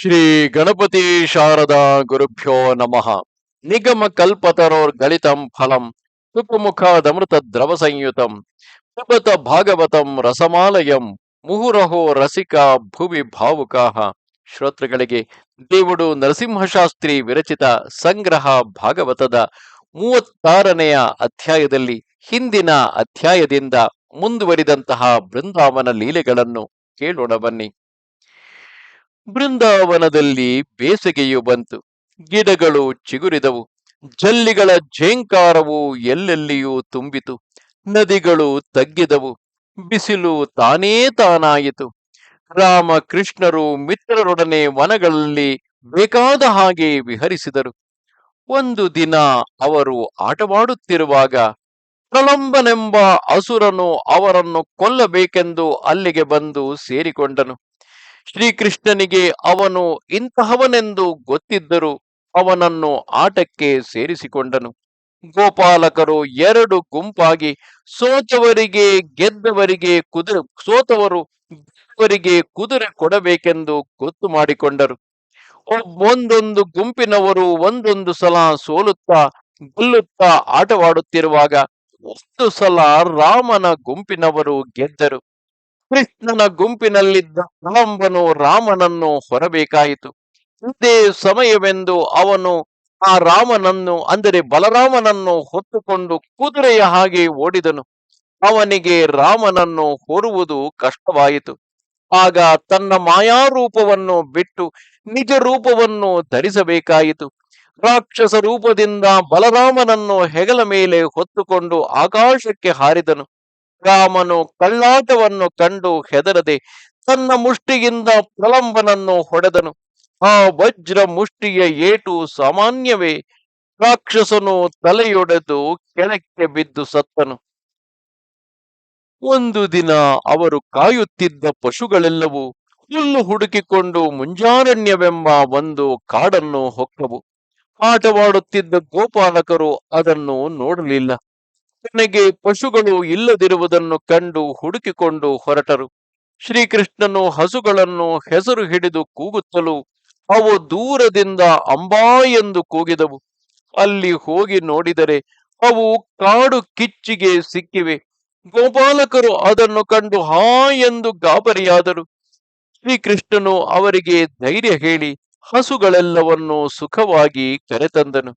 ಶ್ರೀ ಗಣಪತಿ ಶಾರದಾ ಗುರುಭ್ಯೋ ನಮಃ. ನಿಗಮ ಕಲ್ಪತರೋರ್ಗಳಿತಂ ಫಲಂ ಸುಖಮುಖಾದಮೃತ ದ್ರವ ಸಂಯುತಂ ಪಿಬತ ಭಾಗವತಂ ರಸಮಾಲಯಂ, ಮುಹುರಹೋ ರಸಿಕ ಭುವಿ ಭಾವುಕಾಹ ಶ್ರೋತೃಗಳಿಗೆ, ದೇವುಡು ನರಸಿಂಹಶಾಸ್ತ್ರಿ ವಿರಚಿತ ಸಂಗ್ರಹ ಭಾಗವತದ ಮೂವತ್ತಾರನೆಯ ಅಧ್ಯಾಯದಲ್ಲಿ ಹಿಂದಿನ ಅಧ್ಯಾಯದಿಂದ ಮುಂದುವರಿದಂತಹ ಬೃಂದಾವನ ಲೀಲೆಗಳನ್ನು ಕೇಳೋಣ ಬನ್ನಿ. ಬೃಂದಾವನದಲ್ಲಿ ಬೇಸಿಗೆಯು ಬಂತು. ಗಿಡಗಳು ಚಿಗುರಿದವು. ಜಲ್ಲಿಗಳ ಝೇಂಕಾರವು ಎಲ್ಲೆಲ್ಲಿಯೂ ತುಂಬಿತು. ನದಿಗಳು ತಗ್ಗಿದವು. ಬಿಸಿಲು ತಾನೇ ತಾನಾಯಿತು. ರಾಮಕೃಷ್ಣರು ಮಿತ್ರರೊಡನೆ ವನಗಳಲ್ಲಿ ಬೇಕಾದ ಹಾಗೆ ವಿಹರಿಸಿದರು. ಒಂದು ದಿನ ಅವರು ಆಟವಾಡುತ್ತಿರುವಾಗ ಪ್ರಲಂಬನೆಂಬ ಅಸುರನು ಅವರನ್ನು ಕೊಲ್ಲಬೇಕೆಂದು ಅಲ್ಲಿಗೆ ಬಂದು ಸೇರಿಕೊಂಡನು. ಶ್ರೀಕೃಷ್ಣನಿಗೆ ಅವನು ಇಂತಹವನೆಂದು ಗೊತ್ತಿದ್ದರೂ ಅವನನ್ನು ಆಟಕ್ಕೆ ಸೇರಿಸಿಕೊಂಡನು. ಗೋಪಾಲಕರು ಎರಡು ಗುಂಪಾಗಿ ಸೋತವರಿಗೆ ಗೆದ್ದವರಿಗೆ ಕುದುರೆ, ಸೋತವರು ಗೆದ್ದವರಿಗೆ ಕುದುರೆ ಕೊಡಬೇಕೆಂದು ಗೊತ್ತು ಮಾಡಿಕೊಂಡರು. ಒಂದೊಂದು ಗುಂಪಿನವರು ಒಂದೊಂದು ಸಲ ಸೋಲುತ್ತಾ ಗೆಲ್ಲುತ್ತಾ ಆಟವಾಡುತ್ತಿರುವಾಗ, ಒಂದು ಸಲ ರಾಮನ ಗುಂಪಿನವರು ಗೆದ್ದರು. ಕೃಷ್ಣನ ಗುಂಪಿನಲ್ಲಿದ್ದ ಪ್ರಲಂಬನು ರಾಮನನ್ನು ಹೊರಬೇಕಾಯಿತು. ಇದೇ ಸಮಯವೆಂದು ಅವನು ಆ ರಾಮನನ್ನು, ಅಂದರೆ ಬಲರಾಮನನ್ನು ಹೊತ್ತುಕೊಂಡು ಕುದುರೆಯ ಹಾಗೆ ಓಡಿದನು. ಅವನಿಗೆ ರಾಮನನ್ನು ಹೊರುವುದು ಕಷ್ಟವಾಯಿತು. ಆಗ ತನ್ನ ಮಾಯಾರೂಪವನ್ನು ಬಿಟ್ಟು ನಿಜ ರೂಪವನ್ನು ಧರಿಸಬೇಕಾಯಿತು. ರಾಕ್ಷಸ ರೂಪದಿಂದ ಬಲರಾಮನನ್ನು ಹೆಗಲ ಮೇಲೆ ಹೊತ್ತುಕೊಂಡು ಆಕಾಶಕ್ಕೆ ಹಾರಿದನು. ರಾಮನು ಕಳ್ಳಾಟವನ್ನು ಕಂಡು ಹೆದರದೆ ತನ್ನ ಮುಷ್ಟಿಯಿಂದ ಪ್ರಲಂಬನನ್ನು ಹೊಡೆದನು. ಆ ವಜ್ರ ಮುಷ್ಟಿಯ ಏಟು ಸಾಮಾನ್ಯವೇ. ರಾಕ್ಷಸನು ತಲೆಯೊಡೆದು ಕೆಳಕ್ಕೆ ಬಿದ್ದು ಸತ್ತನು. ಒಂದು ದಿನ ಅವರು ಕಾಯುತ್ತಿದ್ದ ಪಶುಗಳೆಲ್ಲವೂ ಹುಲ್ಲು ಹುಡುಕಿಕೊಂಡು ಮುಂಜಾರಣ್ಯವೆಂಬ ಒಂದು ಕಾಡನ್ನು ಹೊಕ್ಕವು. ಆಟವಾಡುತ್ತಿದ್ದ ಗೋಪಾಲಕರು ಅದನ್ನು ನೋಡಲಿಲ್ಲ. ಕೊನೆಗೆ ಪಶುಗಳು ಇಲ್ಲದಿರುವುದನ್ನು ಕಂಡು ಹುಡುಕಿಕೊಂಡು ಹೊರಟರು. ಶ್ರೀಕೃಷ್ಣನು ಹಸುಗಳನ್ನು ಹೆಸರು ಹಿಡಿದು ಕೂಗುತ್ತಲು ಅವು ದೂರದಿಂದ ಅಂಬಾ ಎಂದು ಕೂಗಿದವು. ಅಲ್ಲಿ ಹೋಗಿ ನೋಡಿದರೆ ಅವು ಕಾಡು ಕಿಚ್ಚಿಗೆ ಸಿಕ್ಕಿವೆ. ಗೋಪಾಲಕರು ಅದನ್ನು ಕಂಡು ಹಾ ಎಂದು ಗಾಬರಿಯಾದರು. ಶ್ರೀಕೃಷ್ಣನು ಅವರಿಗೆ ಧೈರ್ಯ ಹೇಳಿ ಹಸುಗಳೆಲ್ಲವನ್ನು ಸುಖವಾಗಿ ಕರೆತಂದನು.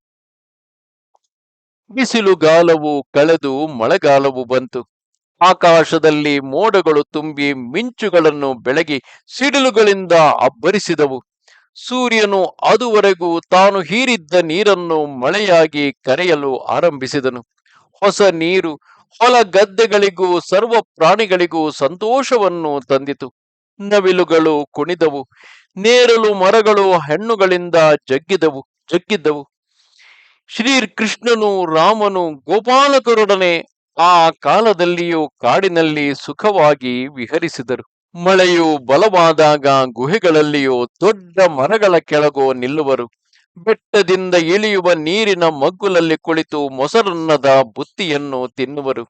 ಬಿಸಿಲುಗಾಲವು ಕಳೆದು ಮಳೆಗಾಲವು ಬಂತು. ಆಕಾಶದಲ್ಲಿ ಮೋಡಗಳು ತುಂಬಿ ಮಿಂಚುಗಳನ್ನು ಬೆಳಗಿ ಸಿಡಿಲುಗಳಿಂದ ಅಬ್ಬರಿಸಿದವು. ಸೂರ್ಯನು ಅದುವರೆಗೂ ತಾನು ಹೀರಿದ್ದ ನೀರನ್ನು ಮಳೆಯಾಗಿ ಕರೆಯಲು ಆರಂಭಿಸಿದನು. ಹೊಸ ನೀರು ಹೊಲ ಗದ್ದೆಗಳಿಗೂ ಸರ್ವ ಪ್ರಾಣಿಗಳಿಗೂ ಸಂತೋಷವನ್ನು ತಂದಿತು. ನವಿಲುಗಳು ಕುಣಿದವು. ನೇರಲು ಮರಗಳು ಹೆಣ್ಣುಗಳಿಂದ ಜಗ್ಗಿದವು, ಜಗ್ಗಿದ್ದವು. ಶ್ರೀಕೃಷ್ಣನು ರಾಮನು ಗೋಪಾಲಕರೊಡನೆ ಆ ಕಾಲದಲ್ಲಿಯೂ ಕಾಡಿನಲ್ಲಿ ಸುಖವಾಗಿ ವಿಹರಿಸಿದರು. ಮಳೆಯು ಬಲವಾದಾಗ ಗುಹೆಗಳಲ್ಲಿಯೂ ದೊಡ್ಡ ಮರಗಳ ಕೆಳಗೋ ನಿಲ್ಲುವರು. ಬೆಟ್ಟದಿಂದ ಇಳಿಯುವ ನೀರಿನ ಮಗ್ಗುಲಲ್ಲಿ ಕುಳಿತು ಮೊಸರನ್ನದ ಬುತ್ತಿಯನ್ನು ತಿನ್ನುವರು.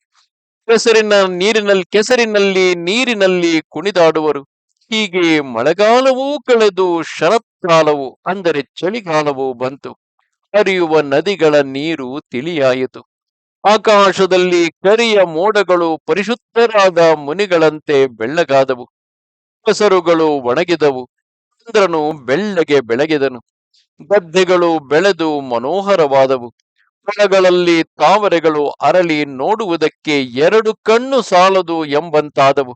ಕೆಸರಿನ ನೀರಿನಲ್ಲಿ ಕೆಸರಿನಲ್ಲಿ ನೀರಿನಲ್ಲಿ ಕುಣಿದಾಡುವರು. ಹೀಗೆ ಮಳೆಗಾಲವೂ ಕಳೆದು ಶರತ್ಕಾಲವು, ಅಂದರೆ ಚಳಿಗಾಲವೂ ಬಂತು. ಹರಿಯುವ ನದಿಗಳ ನೀರು ತಿಳಿಯಾಯಿತು. ಆಕಾಶದಲ್ಲಿ ಕರಿಯ ಮೋಡಗಳು ಪರಿಶುದ್ಧರಾದ ಮುನಿಗಳಂತೆ ಬೆಳ್ಳಗಾದವು. ಹೆಸರುಗಳು ಒಣಗಿದವು. ಚಂದ್ರನು ಬೆಳ್ಳಗೆ ಬೆಳಗಿದನು. ಗದ್ದೆಗಳು ಬೆಳೆದು ಮನೋಹರವಾದವು. ಹೊಲಗಳಲ್ಲಿ ತಾವರೆಗಳು ಅರಳಿ ನೋಡುವುದಕ್ಕೆ ಎರಡು ಕಣ್ಣು ಸಾಲದು ಎಂಬಂತಾದವು.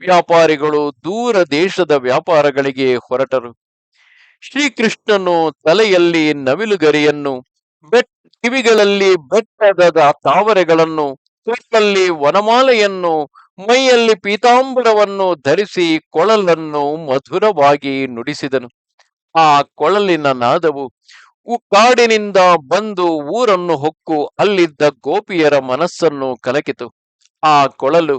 ವ್ಯಾಪಾರಿಗಳು ದೂರ ದೇಶದ ವ್ಯಾಪಾರಗಳಿಗೆ ಹೊರಟರು. ಶ್ರೀಕೃಷ್ಣನು ತಲೆಯಲ್ಲಿ ನವಿಲುಗರಿಯನ್ನು, ಬೆಟ್, ಕಿವಿಗಳಲ್ಲಿ ಬೆಟ್ಟದ ತಾವರೆಗಳನ್ನು ಕೈಯಲ್ಲಿ ವನಮಾಲೆಯನ್ನು, ಮೈಯಲ್ಲಿ ಪೀತಾಂಬರವನ್ನು ಧರಿಸಿ ಕೊಳಲನ್ನು ಮಧುರವಾಗಿ ನುಡಿಸಿದನು. ಆ ಕೊಳಲಿನ ನಾದವು ಕಾಡಿನಿಂದ ಬಂದು ಊರನ್ನು ಹೊಕ್ಕು ಅಲ್ಲಿದ್ದ ಗೋಪಿಯರ ಮನಸ್ಸನ್ನು ಕಲಕಿತು. ಆ ಕೊಳಲು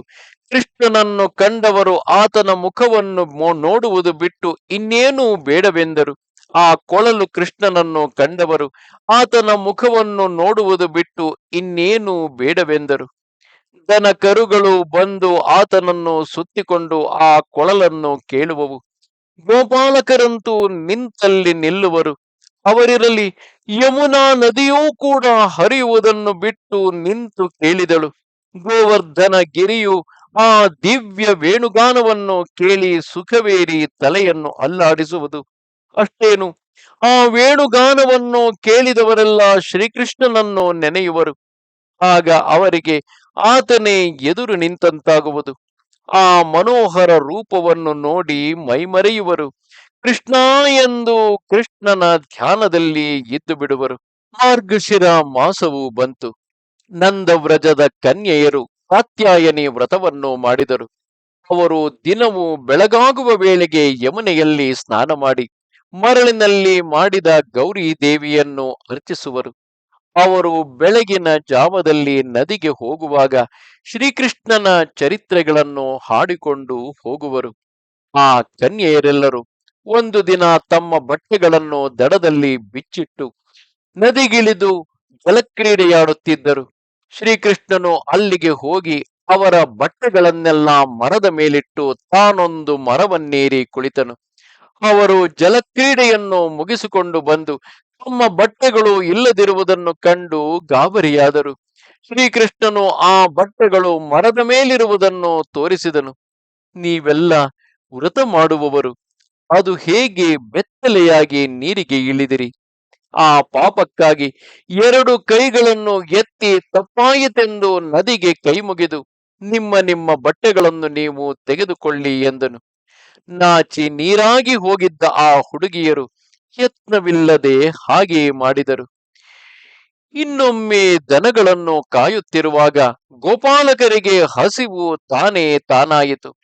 ಕೃಷ್ಣನನ್ನು ಕಂಡವರು ಆತನ ಮುಖವನ್ನು ನೋಡುವುದು ಬಿಟ್ಟು ಇನ್ನೇನೂ ಬೇಡವೆಂದರು. ಆ ಕೊಳಲು ಕೃಷ್ಣನನ್ನು ಕಂಡವರು ಆತನ ಮುಖವನ್ನು ನೋಡುವುದು ಬಿಟ್ಟು ಇನ್ನೇನು ಬೇಡವೆಂದರು. ದನ ಕರುಗಳು ಬಂದು ಆತನನ್ನು ಸುತ್ತಿಕೊಂಡು ಆ ಕೊಳಲನ್ನು ಕೇಳುವವು. ಗೋಪಾಲಕರಂತೂ ನಿಂತಲ್ಲಿ ನಿಲ್ಲುವರು. ಅವರಿರಲಿ, ಯಮುನಾ ನದಿಯೂ ಕೂಡ ಹರಿಯುವುದನ್ನು ಬಿಟ್ಟು ನಿಂತು ಕೇಳಿದಳು. ಗೋವರ್ಧನ ಗಿರಿಯು ಆ ದಿವ್ಯ ವೇಣುಗಾನವನ್ನು ಕೇಳಿ ಸುಖವೇರಿ ತಲೆಯನ್ನು ಅಲ್ಲಾಡಿಸುವುದು ಅಷ್ಟೇನು. ಆ ವೇಣುಗಾನವನ್ನು ಕೇಳಿದವರೆಲ್ಲ ಶ್ರೀಕೃಷ್ಣನನ್ನು ನೆನೆಯುವರು. ಆಗ ಅವರಿಗೆ ಆತನೇ ಎದುರು ನಿಂತಂತಾಗುವುದು. ಆ ಮನೋಹರ ರೂಪವನ್ನು ನೋಡಿ ಮೈಮರೆಯುವರು. ಕೃಷ್ಣ ಎಂದು ಕೃಷ್ಣನ ಧ್ಯಾನದಲ್ಲಿ ಇದ್ದು ಬಿಡುವರು. ಮಾರ್ಗಶಿರ ಮಾಸವು ಬಂತು. ನಂದವ್ರಜದ ಕನ್ಯೆಯರು ಕಾತ್ಯಾಯನಿ ವ್ರತವನ್ನು ಮಾಡಿದರು. ಅವರು ದಿನವೂ ಬೆಳಗಾಗುವ ವೇಳೆಗೆ ಯಮುನೆಯಲ್ಲಿ ಸ್ನಾನ ಮಾಡಿ, ಮರಳಿನಲ್ಲಿ ಮಾಡಿದ ಗೌರಿ ದೇವಿಯನ್ನು ಅರ್ಚಿಸುವರು. ಅವರು ಬೆಳಗಿನ ಜಾವದಲ್ಲಿ ನದಿಗೆ ಹೋಗುವಾಗ ಶ್ರೀಕೃಷ್ಣನ ಚರಿತ್ರೆಗಳನ್ನು ಹಾಡಿಕೊಂಡು ಹೋಗುವರು. ಆ ಕನ್ಯೆಯರೆಲ್ಲರೂ ಒಂದು ದಿನ ತಮ್ಮ ಬಟ್ಟೆಗಳನ್ನು ದಡದಲ್ಲಿ ಬಿಚ್ಚಿಟ್ಟು, ನದಿಗಿಳಿದು ಜಲಕ್ರೀಡೆಯಾಡುತ್ತಿದ್ದರು. ಶ್ರೀಕೃಷ್ಣನು ಅಲ್ಲಿಗೆ ಹೋಗಿ ಅವರ ಬಟ್ಟೆಗಳನ್ನೆಲ್ಲ ಮರದ ಮೇಲಿಟ್ಟು ತಾನೊಂದು ಮರವನ್ನೇರಿ ಕುಳಿತನು. ಅವರು ಜಲಕ್ರೀಡೆಯನ್ನು ಮುಗಿಸಿಕೊಂಡು ಬಂದು ತಮ್ಮ ಬಟ್ಟೆಗಳು ಇಲ್ಲದಿರುವುದನ್ನು ಕಂಡು ಗಾಬರಿಯಾದರು. ಶ್ರೀಕೃಷ್ಣನು ಆ ಬಟ್ಟೆಗಳು ಮರದ ಮೇಲಿರುವುದನ್ನು ತೋರಿಸಿದನು. ನೀವೆಲ್ಲ ವ್ರತ ಮಾಡುವವರು, ಅದು ಹೇಗೆ ಬೆತ್ತಲೆಯಾಗಿ ನೀರಿಗೆ ಇಳಿದಿರಿ? ಆ ಪಾಪಕ್ಕಾಗಿ ಎರಡು ಕೈಗಳನ್ನು ಎತ್ತಿ ತಪ್ಪಾಯಿತೆಂದು ನದಿಗೆ ಕೈ ಮುಗಿದು ನಿಮ್ಮ ನಿಮ್ಮ ಬಟ್ಟೆಗಳನ್ನು ನೀವು ತೆಗೆದುಕೊಳ್ಳಿ ಎಂದನು. ನಾಚಿ ನೀರಾಗಿ ಹೋಗಿದ್ದ ಆ ಹುಡುಗಿಯರು ಯತ್ನವಿಲ್ಲದೆ ಹಾಗೆ ಮಾಡಿದರು. ಇನ್ನೊಮ್ಮೆ ದನಗಳನ್ನು ಕಾಯುತ್ತಿರುವಾಗ ಗೋಪಾಲಕರಿಗೆ ಹಸಿವು ತಾನೇ ತಾನಾಯಿತು.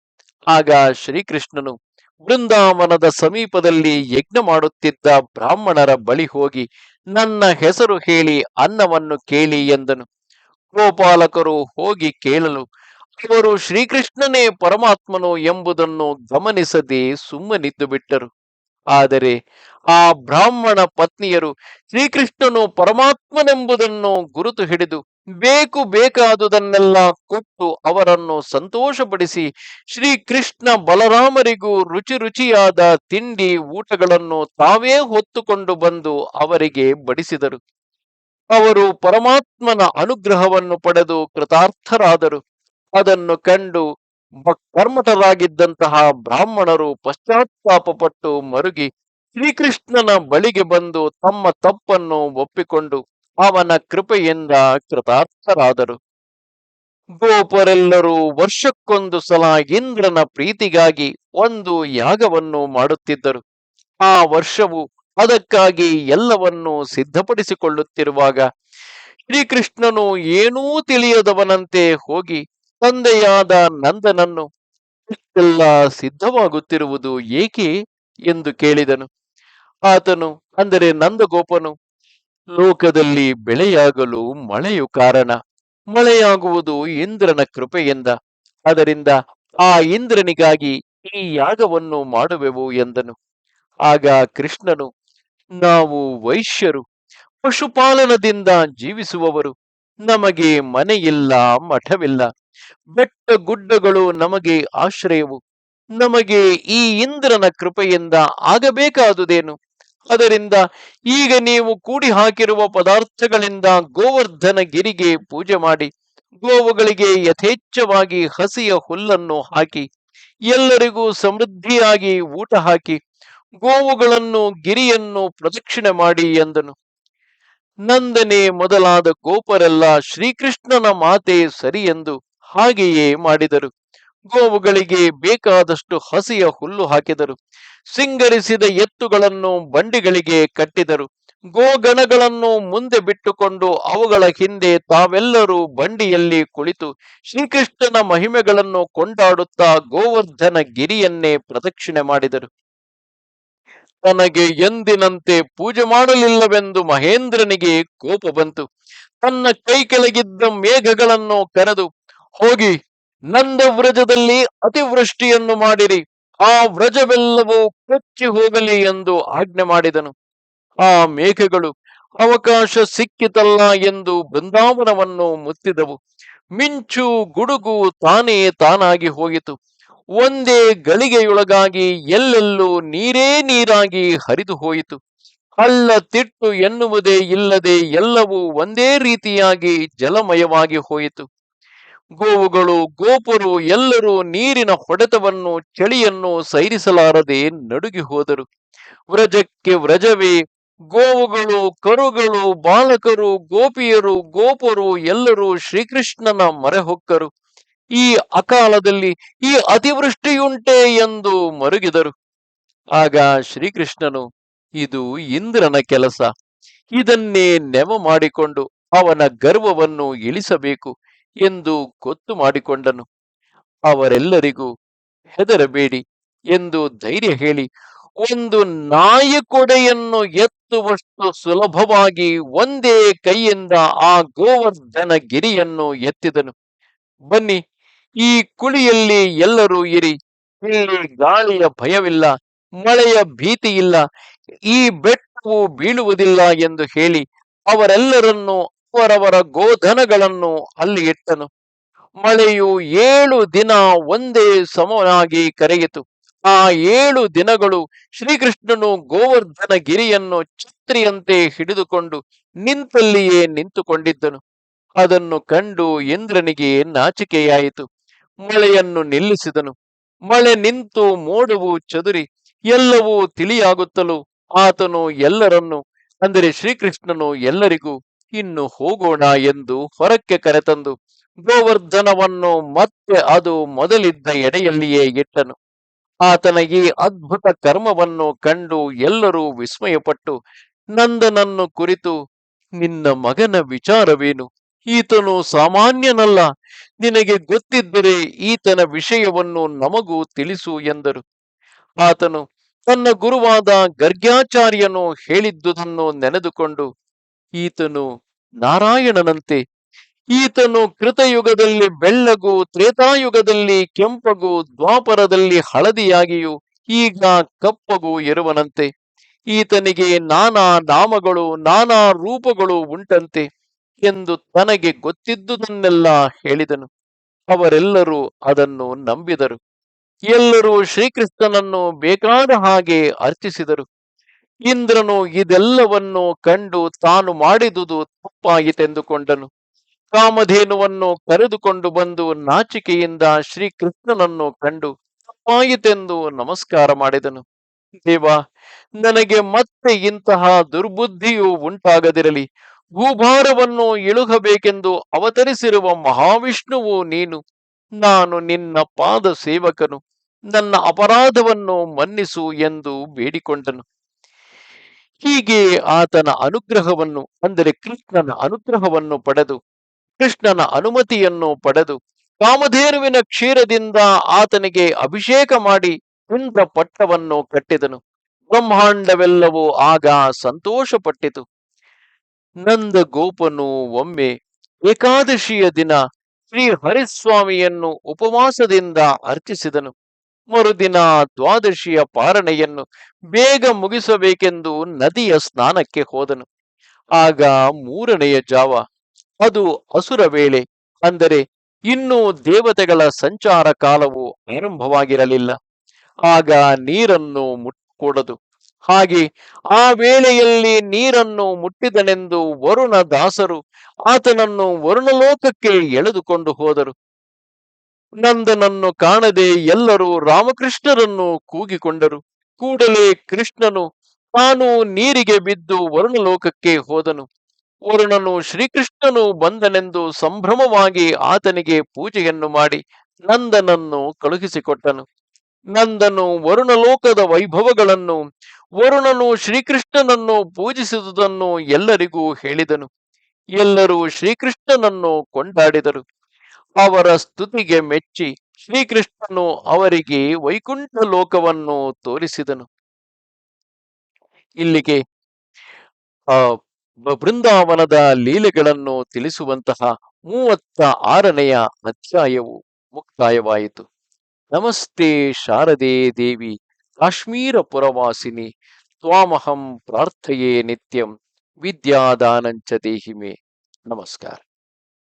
ಆಗ ಶ್ರೀಕೃಷ್ಣನು ಬೃಂದಾವನದ ಸಮೀಪದಲ್ಲಿ ಯಜ್ಞ ಮಾಡುತ್ತಿದ್ದ ಬ್ರಾಹ್ಮಣರ ಬಳಿ ಹೋಗಿ ನನ್ನ ಹೆಸರು ಹೇಳಿ ಅನ್ನವನ್ನು ಕೇಳಿ ಎಂದನು. ಗೋಪಾಲಕರು ಹೋಗಿ ಕೇಳಲು, ಅವರು ಶ್ರೀಕೃಷ್ಣನೇ ಪರಮಾತ್ಮನು ಎಂಬುದನ್ನು ಗಮನಿಸದೆ ಸುಮ್ಮನಿದ್ದು ಬಿಟ್ಟರು. ಆದರೆ ಆ ಬ್ರಾಹ್ಮಣ ಪತ್ನಿಯರು ಶ್ರೀಕೃಷ್ಣನು ಪರಮಾತ್ಮನೆಂಬುದನ್ನು ಗುರುತು ಹಿಡಿದು ಬೇಕು ಬೇಕಾದುದನ್ನೆಲ್ಲ ಕೊಟ್ಟು ಅವರನ್ನು ಸಂತೋಷಪಡಿಸಿ ಶ್ರೀಕೃಷ್ಣ ಬಲರಾಮರಿಗೂ ರುಚಿ ರುಚಿಯಾದ ತಿಂಡಿ ಊಟಗಳನ್ನು ತಾವೇ ಹೊತ್ತುಕೊಂಡು ಬಂದು ಅವರಿಗೆ ಬಡಿಸಿದರು. ಅವರು ಪರಮಾತ್ಮನ ಅನುಗ್ರಹವನ್ನು ಪಡೆದು ಕೃತಾರ್ಥರಾದರು. ಅದನ್ನು ಕಂಡು ಕರ್ಮಠರಾಗಿದ್ದಂತಹ ಬ್ರಾಹ್ಮಣರು ಪಶ್ಚಾತ್ತಾಪಪಟ್ಟು ಮರುಗಿ ಶ್ರೀಕೃಷ್ಣನ ಬಳಿಗೆ ಬಂದು ತಮ್ಮ ತಪ್ಪನ್ನು ಒಪ್ಪಿಕೊಂಡು ಅವನ ಕೃಪೆಯಿಂದ ಕೃತಾರ್ಥರಾದರು. ಗೋಪರೆಲ್ಲರೂ ವರ್ಷಕ್ಕೊಂದು ಸಲ ಇಂದ್ರನ ಪ್ರೀತಿಗಾಗಿ ಒಂದು ಯಾಗವನ್ನು ಮಾಡುತ್ತಿದ್ದರು. ಆ ವರ್ಷವು ಅದಕ್ಕಾಗಿ ಎಲ್ಲವನ್ನೂ ಸಿದ್ಧಪಡಿಸಿಕೊಳ್ಳುತ್ತಿರುವಾಗ ಶ್ರೀಕೃಷ್ಣನು ಏನೂ ತಿಳಿಯದವನಂತೆ ಹೋಗಿ ತಂದೆಯಾದ ನಂದನನ್ನು ಇಷ್ಟೆಲ್ಲ ಸಿದ್ಧವಾಗುತ್ತಿರುವುದು ಏಕೆ? ಎಂದು ಕೇಳಿದನು. ಆತನು, ಅಂದರೆ ನಂದಗೋಪನು ಲೋಕದಲ್ಲಿ ಬೆಳೆಯಾಗಲು ಮಳೆಯು ಕಾರಣ. ಮಳೆಯಾಗುವುದು ಇಂದ್ರನ ಕೃಪೆಯಿಂದ ಅದರಿಂದ ಆ ಇಂದ್ರನಿಗಾಗಿ ಈ ಯಾಗವನ್ನು ಮಾಡುವೆವು ಎಂದನು. ಆಗ ಕೃಷ್ಣನು, ನಾವು ವೈಶ್ಯರು, ಪಶುಪಾಲನದಿಂದ ಜೀವಿಸುವವರು, ನಮಗೆ ಮನೆಯಿಲ್ಲ, ಮಠವಿಲ್ಲ. ಬೆಟ್ಟ ಗುಡ್ಡಗಳು ನಮಗೆ ಆಶ್ರಯವು. ನಮಗೆ ಈ ಇಂದ್ರನ ಕೃಪೆಯಿಂದ ಆಗಬೇಕಾದುದೇನು? ಅದರಿಂದ ಈಗ ನೀವು ಕೂಡಿ ಹಾಕಿರುವ ಪದಾರ್ಥಗಳಿಂದ ಗೋವರ್ಧನ ಗಿರಿಗೆ ಪೂಜೆ ಮಾಡಿ, ಗೋವುಗಳಿಗೆ ಯಥೇಚ್ಛವಾಗಿ ಹಸಿಯ ಹುಲ್ಲನ್ನು ಹಾಕಿ, ಎಲ್ಲರಿಗೂ ಸಮೃದ್ಧಿಯಾಗಿ ಊಟ ಹಾಕಿ, ಗೋವುಗಳನ್ನು ಗಿರಿಯನ್ನು ಪ್ರದಕ್ಷಿಣೆ ಮಾಡಿ ಎಂದನು. ನಂದನೆ ಮೊದಲಾದ ಗೋಪರೆಲ್ಲ ಶ್ರೀಕೃಷ್ಣನ ಮಾತೆ ಸರಿ ಎಂದು ಹಾಗೆಯೇ ಮಾಡಿದರು. ಗೋವುಗಳಿಗೆ ಬೇಕಾದಷ್ಟು ಹಸಿಯ ಹುಲ್ಲು ಹಾಕಿದರು. ಸಿಂಗರಿಸಿದ ಎತ್ತುಗಳನ್ನು ಬಂಡಿಗಳಿಗೆ ಕಟ್ಟಿದರು. ಗೋಗಣಗಳನ್ನು ಮುಂದೆ ಬಿಟ್ಟುಕೊಂಡು ಅವುಗಳ ಹಿಂದೆ ತಾವೆಲ್ಲರೂ ಬಂಡಿಯಲ್ಲಿ ಕುಳಿತು ಶ್ರೀಕೃಷ್ಣನ ಮಹಿಮೆಗಳನ್ನು ಕೊಂಡಾಡುತ್ತಾ ಗೋವರ್ಧನ ಗಿರಿಯನ್ನೇ ಪ್ರದಕ್ಷಿಣೆ ಮಾಡಿದರು. ತನಗೆ ಎಂದಿನಂತೆ ಪೂಜೆ ಮಾಡಲಿಲ್ಲವೆಂದು ಮಹೇಂದ್ರನಿಗೆ ಕೋಪ ಬಂತು. ತನ್ನ ಕೈ ಕೆಳಗಿದ್ದ ಮೇಘಗಳನ್ನು ಕರೆದು, ಹೋಗಿ ನಂದ ವ್ರಜದಲ್ಲಿ ಅತಿವೃಷ್ಟಿಯನ್ನು ಮಾಡಿರಿ. ಆ ವ್ರಜವೆಲ್ಲವೂ ಕೊಚ್ಚಿ ಹೋಗಲಿ ಎಂದು ಆಜ್ಞೆ ಮಾಡಿದನು. ಆ ಮೇಘಗಳು ಅವಕಾಶ ಸಿಕ್ಕಿತಲ್ಲ ಎಂದು ಬೃಂದಾವನವನ್ನು ಮುತ್ತಿದವು. ಮಿಂಚು ಗುಡುಗು ತಾನೇ ತಾನಾಗಿ ಹೋಯಿತು. ಒಂದೇ ಗಳಿಗೆಯೊಳಗಾಗಿ ಎಲ್ಲೆಲ್ಲೂ ನೀರೇ ನೀರಾಗಿ ಹರಿದು ಹೋಯಿತು. ಅಲ್ಲ ತಿಟ್ಟು ಎನ್ನುವುದೇ ಇಲ್ಲದೆ ಎಲ್ಲವೂ ಒಂದೇ ರೀತಿಯಾಗಿ ಜಲಮಯವಾಗಿ ಹೋಯಿತು. ಗೋವುಗಳು ಗೋಪುರು ಎಲ್ಲರೂ ನೀರಿನ ಹೊಡೆತವನ್ನು, ಚಳಿಯನ್ನು ಸೈರಿಸಲಾರದೆ ನಡುಗಿ ಹೋದರು. ವ್ರಜಕ್ಕೆ ವ್ರಜವೇ, ಗೋವುಗಳು, ಕರುಗಳು, ಬಾಲಕರು, ಗೋಪಿಯರು, ಗೋಪರು ಎಲ್ಲರೂ ಶ್ರೀಕೃಷ್ಣನ ಮೊರೆ ಹೊಕ್ಕರು ಈ ಅಕಾಲದಲ್ಲಿ ಈ ಅತಿವೃಷ್ಟಿಯುಂಟೆ ಎಂದು ಮರುಗಿದರು. ಆಗ ಶ್ರೀಕೃಷ್ಣನು, ಇದು ಇಂದ್ರನ ಕೆಲಸ. ಇದನ್ನೇ ನೆಮ ಮಾಡಿಕೊಂಡು ಅವನ ಗರ್ವವನ್ನು ಇಳಿಸಬೇಕು. ಎಂದು ಗೊತ್ತು ಮಾಡಿಕೊಂಡನು. ಅವರೆಲ್ಲರಿಗೂ, ಹೆದರಬೇಡಿ ಎಂದು ಧೈರ್ಯ ಹೇಳಿ, ಒಂದು ನಾಯಿ ಕೊಡೆಯನ್ನು ಎತ್ತುವಷ್ಟು ಸುಲಭವಾಗಿ ಒಂದೇ ಕೈಯಿಂದ ಆ ಗೋವರ್ಧನ ಗಿರಿಯನ್ನು ಎತ್ತಿದನು. ಬನ್ನಿ, ಈ ಕುಳಿಯಲ್ಲಿ ಎಲ್ಲರೂ ಇರಿ. ಇಲ್ಲಿ ಗಾಳಿಯ ಭಯವಿಲ್ಲ, ಮಳೆಯ ಭೀತಿ ಇಲ್ಲ ಈ ಬೆಟ್ಟವು ಬೀಳುವುದಿಲ್ಲ ಎಂದು ಹೇಳಿ, ಅವರೆಲ್ಲರನ್ನು ಅವರವರ ಗೋಧನಗಳನ್ನು ಅಲ್ಲಿ ಇಟ್ಟನು. ಮಳೆಯು ಏಳು ದಿನ ಒಂದೇ ಸಮನಾಗಿ ಕರೆಯಿತು. ಆ ಏಳು ದಿನಗಳು ಶ್ರೀಕೃಷ್ಣನು ಗೋವರ್ಧನ ಗಿರಿಯನ್ನು ಛತ್ರಿಯಂತೆ ಹಿಡಿದುಕೊಂಡು ನಿಂತಲ್ಲಿಯೇ ನಿಂತುಕೊಂಡಿದ್ದನು. ಅದನ್ನು ಕಂಡು ಇಂದ್ರನಿಗೆ ನಾಚಿಕೆಯಾಯಿತು. ಮಳೆಯನ್ನು ನಿಲ್ಲಿಸಿದನು. ಮಳೆ ನಿಂತು ಮೋಡವು ಚದುರಿ ಎಲ್ಲವೂ ತಿಳಿಯಾಗುತ್ತಲೂ ಆತನು ಎಲ್ಲರನ್ನು, ಅಂದರೆ ಶ್ರೀಕೃಷ್ಣನು ಎಲ್ಲರಿಗೂ ಇನ್ನು ಹೋಗೋಣ ಎಂದು ಹೊರಕ್ಕೆ ಕರೆತಂದು ಗೋವರ್ಧನವನ್ನು ಮತ್ತೆ ಅದು ಮೊದಲಿದ್ದ ಎಡೆಯಲ್ಲಿಯೇ ಇಟ್ಟನು. ಆತನ ಈ ಅದ್ಭುತ ಕರ್ಮವನ್ನು ಕಂಡು ಎಲ್ಲರೂ ವಿಸ್ಮಯಪಟ್ಟು, ನಂದನನ್ನು ಕುರಿತು ನಿನ್ನ ಮಗನ ವಿಚಾರವೇನು? ಈತನು ಸಾಮಾನ್ಯನಲ್ಲ. ನಿನಗೆ ಗೊತ್ತಿದ್ದರೆ ಈತನ ವಿಷಯವನ್ನು ನಮಗೂ ತಿಳಿಸು ಎಂದರು. ಆತನು ತನ್ನ ಗುರುವಾದ ಗರ್ಗ್ಯಾಚಾರ್ಯನು ಹೇಳಿದ್ದುದನ್ನು ನೆನೆದುಕೊಂಡು ಈತನು ನಾರಾಯಣನಂತೆ. ಈತನು ಕೃತಯುಗದಲ್ಲಿ ಬೆಳ್ಳಗೂ, ತ್ರೇತಾಯುಗದಲ್ಲಿ ಕೆಂಪಗೂ, ದ್ವಾಪರದಲ್ಲಿ ಹಳದಿಯಾಗಿಯೂ, ಈಗ ಕಪ್ಪಗೂ ಇರುವನಂತೆ ಈತನಿಗೆ ನಾನಾ ನಾಮಗಳು, ನಾನಾ ರೂಪಗಳು ಉಂಟಂತೆ ಎಂದು ತನಗೆ ಗೊತ್ತಿದ್ದುದನ್ನೆಲ್ಲ ಹೇಳಿದನು. ಅವರೆಲ್ಲರೂ ಅದನ್ನು ನಂಬಿದರು. ಎಲ್ಲರೂ ಶ್ರೀಕೃಷ್ಣನನ್ನು ಬೇಕಾದ ಹಾಗೆ ಅರ್ಚಿಸಿದರು. ಇಂದ್ರನು ಇದೆಲ್ಲವನ್ನು ಕಂಡು ತಾನು ಮಾಡಿದುದು ತಪ್ಪಾಯಿತೆಂದುಕೊಂಡನು ಕಾಮಧೇನುವನ್ನು ಕರೆದುಕೊಂಡು ಬಂದು ನಾಚಿಕೆಯಿಂದ ಶ್ರೀಕೃಷ್ಣನನ್ನು ಕಂಡು ತಪ್ಪಾಯಿತೆಂದು ನಮಸ್ಕಾರ ಮಾಡಿದನು. ದೇವ, ನನಗೆ ಮತ್ತೆ ಇಂತಹ ದುರ್ಬುದ್ಧಿಯು ಉಂಟಾಗದಿರಲಿ. ಭೂಭಾರವನ್ನು ಇಳುಗಬೇಕೆಂದು ಅವತರಿಸಿರುವ ಮಹಾವಿಷ್ಣುವು ನೀನು. ನಾನು ನಿನ್ನ ಪಾದ ಸೇವಕನು ನನ್ನ ಅಪರಾಧವನ್ನು ಮನ್ನಿಸು ಎಂದು ಬೇಡಿಕೊಂಡನು. ಹೀಗೆ ಆತನ ಅನುಗ್ರಹವನ್ನು, ಅಂದರೆ ಕೃಷ್ಣನ ಅನುಗ್ರಹವನ್ನು ಪಡೆದು, ಕೃಷ್ಣನ ಅನುಮತಿಯನ್ನು ಪಡೆದು, ಕಾಮಧೇನುವಿನ ಕ್ಷೀರದಿಂದ ಆತನಿಗೆ ಅಭಿಷೇಕ ಮಾಡಿ ಇಂದ್ರ ಪಟ್ಟವನ್ನು ಕಟ್ಟಿದನು. ಬ್ರಹ್ಮಾಂಡವೆಲ್ಲವೂ ಆಗ ಸಂತೋಷಪಟ್ಟಿತು. ನಂದ ಗೋಪನು ಒಮ್ಮೆ ಏಕಾದಶಿಯ ದಿನ ಶ್ರೀ ಹರಿಸ್ವಾಮಿಯನ್ನು ಉಪವಾಸದಿಂದ ಅರ್ಚಿಸಿದನು. ಮರುದಿನ ದ್ವಾದಶಿಯ ಪಾರಣೆಯನ್ನು ಬೇಗ ಮುಗಿಸಬೇಕೆಂದು ನದಿಯ ಸ್ನಾನಕ್ಕೆ ಹೋದನು. ಆಗ ಮೂರನೆಯ ಜಾವ, ಅದು ಅಸುರ ವೇಳೆ, ಅಂದರೆ ಇನ್ನೂ ದೇವತೆಗಳ ಸಂಚಾರ ಕಾಲವು ಆರಂಭವಾಗಿರಲಿಲ್ಲ. ಆಗ ನೀರನ್ನು ಮುಟ್ಟಕೂಡದು. ಹಾಗೆ ಆ ವೇಳೆಯಲ್ಲಿ ನೀರನ್ನು ಮುಟ್ಟಿದನೆಂದು ವರುಣ ದಾಸರು ಆತನನ್ನು ವರುಣಲೋಕಕ್ಕೆ ಎಳೆದುಕೊಂಡು ಹೋದರು. ನಂದನನ್ನು ಕಾಣದೆ ಎಲ್ಲರೂ ರಾಮಕೃಷ್ಣರನ್ನು ಕೂಗಿಕೊಂಡರು. ಕೂಡಲೇ ಕೃಷ್ಣನು ತಾನು ನೀರಿಗೆ ಬಿದ್ದು ವರುಣಲೋಕಕ್ಕೆ ಹೋದನು. ವರುಣನು ಶ್ರೀಕೃಷ್ಣನು ಬಂದನೆಂದು ಸಂಭ್ರಮವಾಗಿ ಆತನಿಗೆ ಪೂಜೆಯನ್ನು ಮಾಡಿ ನಂದನನ್ನು ಕಳುಹಿಸಿಕೊಟ್ಟನು. ನಂದನು ವರುಣಲೋಕದ ವೈಭವಗಳನ್ನು, ವರುಣನು ಶ್ರೀಕೃಷ್ಣನನ್ನು ಪೂಜಿಸಿದುದನ್ನು ಎಲ್ಲರಿಗೂ ಹೇಳಿದನು. ಎಲ್ಲರೂ ಶ್ರೀಕೃಷ್ಣನನ್ನು ಕೊಂಡಾಡಿದರು. ಅವರ ಸ್ತುತಿಗೆ ಮೆಚ್ಚಿ ಶ್ರೀಕೃಷ್ಣನು ಅವರಿಗೆ ವೈಕುಂಠ ಲೋಕವನ್ನು ತೋರಿಸಿದನು. ಇಲ್ಲಿಗೆ, ಆ ಬೃಂದಾವನದ ಲೀಲೆಗಳನ್ನು ತಿಳಿಸುವಂತಹ ಮೂವತ್ತ ಆರನೆಯ ಅಧ್ಯಾಯವು ಮುಕ್ತಾಯವಾಯಿತು. ನಮಸ್ತೆ ಶಾರದೆ ದೇವಿ, ಕಾಶ್ಮೀರ ಪುರವಾಸಿನಿ, ತ್ವಾಮಹಂ ಪ್ರಾರ್ಥೆಯೇ ನಿತ್ಯಂ, ವಿದ್ಯಾದಾನಂಚ ದೇಹಿಮೆ. ನಮಸ್ಕಾರ.